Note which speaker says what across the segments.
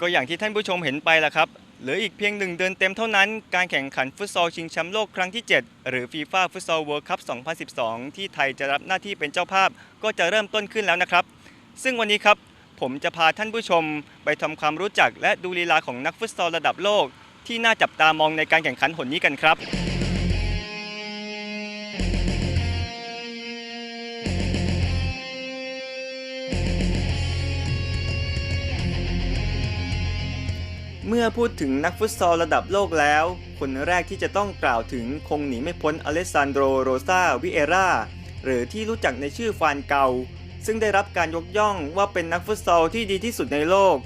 Speaker 1: ก็อย่างที่ท่านผู้ชมเห็นไปละครับ เหลืออีกเพียงหนึ่งเดือนเต็มเท่านั้น การแข่งขันฟุตซอลชิงแชมป์โลกครั้งที่ 7 หรือฟีฟ่าฟุตซอลเวิลด์คัพ 2012 ที่ไทยจะรับหน้าที่เป็นเจ้าภาพก็จะเริ่มต้นขึ้นแล้วนะครับ ซึ่งวันนี้ครับผมจะพาท่านผู้ชมไปทำความรู้จักและดูลีลาของนักฟุตซอลระดับโลก ที่น่าจับตามองในการแข่งขันหนนี้กันครับ มื่อพูดถึงนักฟุตซอลระดับโลกแล้ว คนแรกที่จะต้องกล่าวถึงคงหนีไม่พ้นอเลสซานโดโรซาวิเอราหรือที่รู้จักในชื่อฟานเกา ซึ่งได้รับการยกย่องว่าเป็นนักฟุตซอลที่ดีที่สุดในโลก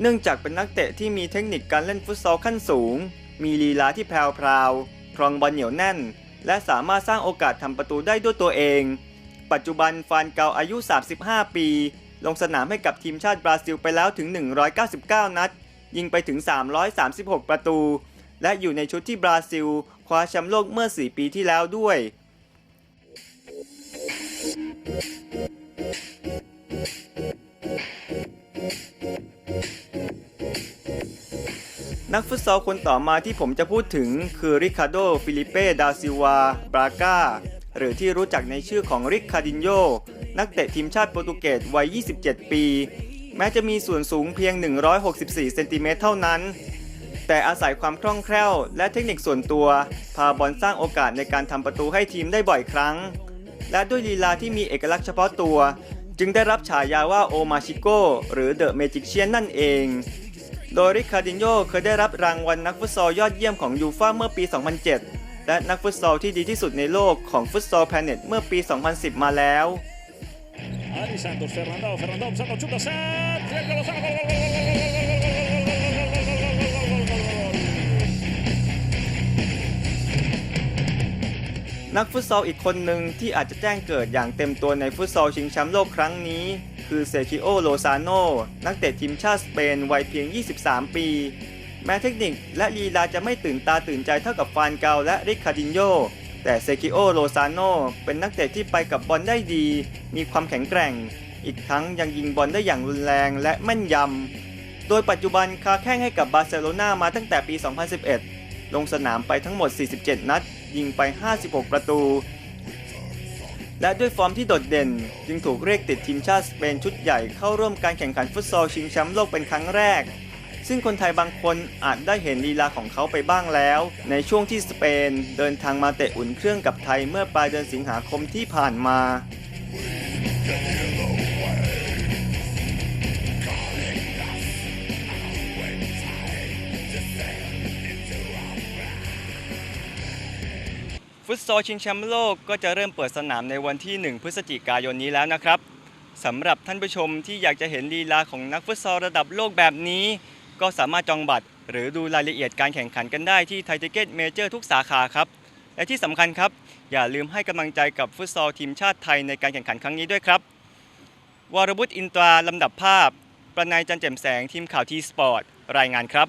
Speaker 1: เนื่องจากเป็นนักเตะที่มีเทคนิคการเล่นฟุตซอลขั้นสูง มีลีลาที่แพรวๆครองบอลเหนียวแน่น และสามารถสร้างโอกาสทำประตูได้ด้วยตัวเอง ปัจจุบันฟานเกาอายุ 35 ปี ลงสนามให้กับทีมชาติบราซิลไปแล้วถึง 199 นัด ยิงไปถึง 336 ประตู และอยู่ในชุดที่บราซิล คว้าแชมป์โลกเมื่อ 4 ปีที่แล้วด้วย นักฟุตซอลคนต่อมาที่ผมจะพูดถึงคือริคาโด ฟิลิเป้ ดาซิวา บราก้า หรือที่รู้จักในชื่อของริคาดินโย นักเตะทีมชาติโปรตุเกสวัย 27 ปี แม้จะมีส่วนสูงเพียง 164 เซนติเมตรเท่านั้น แต่อาศัยความคล่องแคล่ว และเทคนิคส่วนตัว พาบอลสร้างโอกาสในการทำประตูให้ทีมได้บ่อยครั้ง และด้วยลีลาที่มีเอกลักษณ์เฉพาะตัว จึงได้รับฉายาว่าโอมาชิโกหรือเดอะเมจิกเชียนนั่นเอง โดยริคาร์ดินโยเคยได้รับรางวัลนักฟุตซอลยอดเยี่ยมของยูฟ่าเมื่อปี 2007 และนักฟุตซอลที่ดีที่สุดในโลกของฟุตซอลแพลเน็ตเมื่อปี 2010 มาแล้ว
Speaker 2: Ari Santos, Fernandao, Fernandao, Santo chuta, set, triángulo, Santos, gol, gol, gol, gol, gol, gol, gol, gol, gol, gol, gol, gol, gol, gol, gol, gol, gol, gol.
Speaker 1: นักฟุตซอลอีกคนหนึ่งที่อาจจะแจ้งเกิดอย่างเต็มตัวในฟุตซอลชิงแชมป์โลกครั้งนี้ คือเซคิโอ โลซาโน นักเตะทีมชาติสเปนวัยเพียง 23 ปี แม้เทคนิคและลีลาจะไม่ตื่นตาตื่นใจเท่ากับฟานเกาและริคาดินโย แต่เซคิโอโลซาโนเป็นนักเตะที่ไปกับบอลได้ดี มีความแข็งแกร่ง อีกทั้งยังยิงบอลได้อย่างรุนแรงและแม่นยำ โดยปัจจุบันค้าแข้งให้กับบาร์เซโลนามาตั้งแต่ปี 2011 ลงสนามไปทั้งหมด 47 นัด ยิงไป 56 ประตู และด้วยฟอร์มที่โดดเด่น จึงถูกเรียกติดทีมชาติสเปนชุดใหญ่เข้าร่วมการแข่งขันฟุตซอลชิงแชมป์โลกเป็นครั้งแรก ซึ่งคนไทยบางคนอาจได้เห็นลีลาของเขาไปบ้างแล้ว ในช่วงที่สเปนเดินทางมาเตะอุ่นเครื่องกับไทยเมื่อปลายเดือนสิงหาคมที่ผ่านมา ฟุตซอลชิงแชมป์โลกก็จะเริ่มเปิดสนามในวันที่ 1 พฤศจิกายนนี้แล้วนะครับสำหรับท่านผู้ชมที่อยากจะเห็นลีลาของนักฟุตซอลระดับโลกแบบนี้ ก็สามารถจองบัตร หรือดูรายละเอียดการแข่งขันกันได้ที่ไทเทเกตเมเจอร์ทุกสาขาครับ และที่สำคัญครับ อย่าลืมให้กำลังใจกับฟุตซอลทีมชาติไทยในการแข่งขันครั้งนี้ด้วยครับ วรบุตรอินตราลำดับภาพ ประนายจันแจ่มแสงทีมข่าวทีสปอร์ตรายงานครับ